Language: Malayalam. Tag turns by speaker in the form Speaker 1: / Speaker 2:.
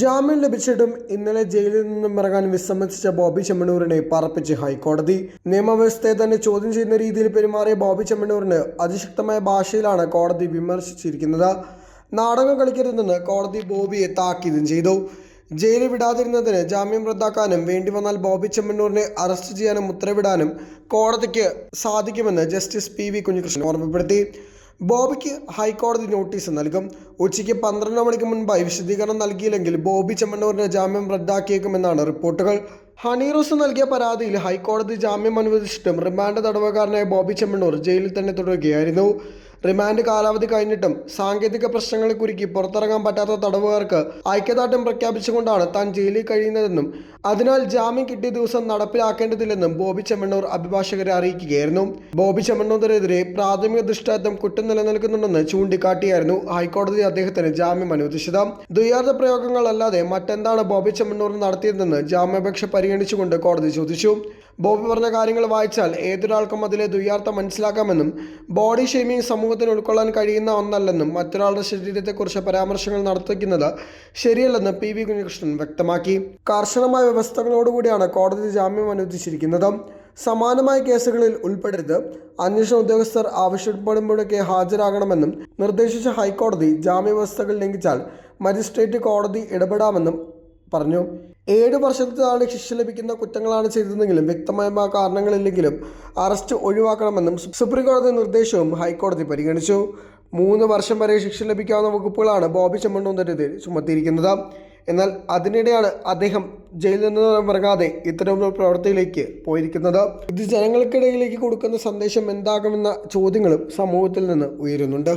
Speaker 1: ജാമ്യം ലഭിച്ചിട്ടും ഇന്നലെ ജയിലിൽ നിന്നും ഇറങ്ങാൻ വിസമ്മതിച്ച ബോബി ചെമ്മണൂരിനെ പറപ്പിച്ച് ഹൈക്കോടതി. നിയമവ്യവസ്ഥയെ തന്നെ ചോദ്യം ചെയ്യുന്ന രീതിയിൽ പെരുമാറിയ ബോബി ചെമ്മണൂറിന് അതിശക്തമായ ഭാഷയിലാണ് കോടതി വിമർശിച്ചിരിക്കുന്നത്. നാടകം കളിക്കരുതെന്ന് കോടതി ബോബിയെ താക്കീതും ചെയ്തു. ജയിലിൽ വിടാതിരുന്നതിന് ജാമ്യം റദ്ദാക്കാനും വേണ്ടി വന്നാൽ ബോബി ചെമ്മണ്ണൂരിനെ അറസ്റ്റ് ചെയ്യാനും ഉത്തരവിടാനും കോടതിക്ക് സാധിക്കുമെന്ന് ജസ്റ്റിസ് പി വി കുഞ്ഞികൃഷ്ണൻ ഓർമ്മപ്പെടുത്തി. ബോബിക്ക് ഹൈക്കോടതി നോട്ടീസ് നൽകും. ഉച്ചയ്ക്ക് പന്ത്രണ്ട് മണിക്ക് മുൻപായി വിശദീകരണം നൽകിയില്ലെങ്കിൽ ബോബി ചെമ്മണ്ണൂരിന് ജാമ്യം റദ്ദാക്കിയേക്കുമെന്നാണ് റിപ്പോർട്ടുകൾ. ഹണി റോസ് നൽകിയ പരാതിയിൽ ഹൈക്കോടതി ജാമ്യം അനുവദിച്ചിട്ടും റിമാൻഡ് തടവുകാരനായ ബോബി ചെമ്മണ്ണൂർ ജയിലിൽ തന്നെ തുടരുകയായിരുന്നു. റിമാൻഡ് കാലാവധി കഴിഞ്ഞിട്ടും സാങ്കേതിക പ്രശ്നങ്ങളെ കുരുക്കി പുറത്തിറങ്ങാൻ പറ്റാത്ത തടവുകാർക്ക് ഐക്യദാർഢ്യം പ്രഖ്യാപിച്ചുകൊണ്ടാണ് താൻ ജയിലിൽ കഴിയുന്നതെന്നും അതിനാൽ ജാമ്യം കിട്ടിയ ദിവസം നടപ്പിലാക്കേണ്ടതില്ലെന്നും ബോബി ചെമ്മണ്ണൂർ അഭിഭാഷകരെ അറിയിക്കുകയായിരുന്നു. ബോബി ചെമ്മണ്ണൂരിനെതിരെ പ്രാഥമിക ദൃഷ്ടാന്തം കുറ്റം നിലനിൽക്കുന്നുണ്ടെന്ന് ചൂണ്ടിക്കാട്ടിയായിരുന്നു ഹൈക്കോടതി അദ്ദേഹത്തിന് ജാമ്യം അനുവദിച്ചത്. ദ്വയാർത്ഥ പ്രയോഗങ്ങളല്ലാതെ മറ്റെന്താണ് ബോബി ചെമ്മണ്ണൂർ നടത്തിയതെന്ന് ജാമ്യാപേക്ഷ പരിഗണിച്ചുകൊണ്ട് കോടതി ചോദിച്ചു. ബോബി പറഞ്ഞ കാര്യങ്ങൾ വായിച്ചാൽ ഏതൊരാൾക്കും അതിലെ ദുയാർത്ഥം മനസ്സിലാക്കാമെന്നും ബോഡി ഷെയ്മിങ് സമൂഹത്തിന് ഉൾക്കൊള്ളാൻ കഴിയുന്ന ഒന്നല്ലെന്നും മറ്റൊരാളുടെ ശരീരത്തെക്കുറിച്ച് പരാമർശങ്ങൾ നടത്തിക്കുന്നത് ശരിയല്ലെന്ന് പി വി കുഞ്ഞികൃഷ്ണൻ വ്യക്തമാക്കി. കർശനമായ വ്യവസ്ഥകളോടുകൂടിയാണ് കോടതി ജാമ്യം അനുവദിച്ചിരിക്കുന്നത്. സമാനമായ കേസുകളിൽ ഉൾപ്പെടരുത്. അന്വേഷണ ഉദ്യോഗസ്ഥർ ആവശ്യപ്പെടുമ്പോഴൊക്കെ ഹാജരാകണമെന്നും നിർദ്ദേശിച്ച ഹൈക്കോടതി ജാമ്യവ്യവസ്ഥകൾ ലംഘിച്ചാൽ മജിസ്ട്രേറ്റ് കോടതി ഇടപെടാമെന്നും പറഞ്ഞു. ഏഴ് വർഷത്തിലാണ് ശിക്ഷ ലഭിക്കുന്ന കുറ്റങ്ങളാണ് ചെയ്തതെങ്കിലും വ്യക്തമായ കാരണങ്ങളില്ലെങ്കിലും അറസ്റ്റ് ഒഴിവാക്കണമെന്നും സുപ്രീം കോടതി നിർദ്ദേശവും ഹൈക്കോടതി പരിഗണിച്ചു. മൂന്ന് വർഷം വരെ ശിക്ഷ ലഭിക്കാവുന്ന വകുപ്പുകളാണ് ബോബി ചെമ്മണ്ണൂന്തരത്തിൽ ചുമത്തിയിരിക്കുന്നത്. എന്നാൽ അതിനിടെയാണ് അദ്ദേഹം ജയിലിൽ നിന്ന് ഇറങ്ങാതെ ഇത്തരം പ്രവൃത്തിയിലേക്ക് പോയിരിക്കുന്നത്. ഇത് ജനങ്ങൾക്കിടയിലേക്ക് കൊടുക്കുന്ന സന്ദേശം എന്താകുമെന്ന ചോദ്യങ്ങളും സമൂഹത്തിൽ നിന്ന് ഉയരുന്നുണ്ട്.